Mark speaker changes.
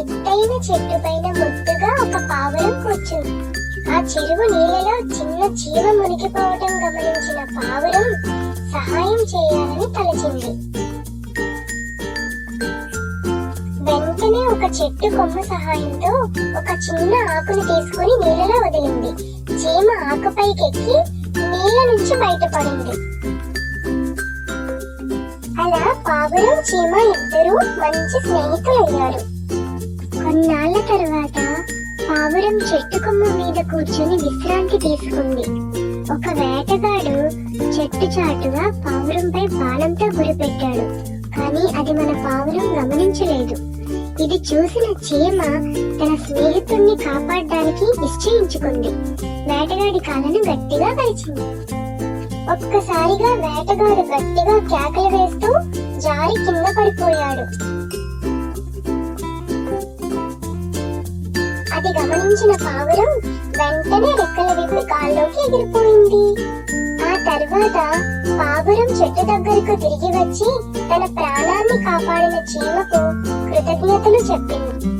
Speaker 1: ఎత్తైన చెట్టు పైన ముద్దుగా ఒక పావురం కూర్చుంది. ఆ చెరువు నీళ్ళలో చిన్న చీమ మునిగిపోవటం గమనించిన పావురం సహాయం చేయాలని తలచింది. వెంటనే ఒక చెట్టు కొమ్మ సహాయంతో ఒక చిన్న ఆకును తీసుకొని నీళ్ళలో వదిలింది. చీమ ఆకుపైకెక్కి నీళ్ళ నుంచి బయటపడింది. అలా పావురం చీమ ఇద్దరు మంచి స్నేహితులయ్యారు. కొన్నాళ్ళ తర్వాత పావురం చెట్టు కొమ్మ మీద కూర్చుని విశ్రాంతి తీసుకుంది. ఒక వేటగాడు చెట్టు చాటుగా పావురంపై బాణంతో గురిపెట్టాడు. కానీ అది మన పావురం గమనించలేదు. ఇది చూసిన చీమ తన స్నేహితుణ్ణి కాపాడడానికి నిశ్చయించుకుంది. వేటగాడి కాలను గట్టిగా కలిచింది ఒక్కసారిగా వేటగాడు గట్టిగా కేకలు వేస్తూ జారి కింద పడిపోయాడు. అది గమనించిన పావురం వెంటనే రెక్కల విప్పి గాల్లోకి ఎగిరిపోయింది. ఆ తర్వాత పావురం చెట్టు దగ్గరకు తిరిగి వచ్చి తన ప్రాణాన్ని కాపాడిన చీమకు కృతజ్ఞతలు చెప్పింది.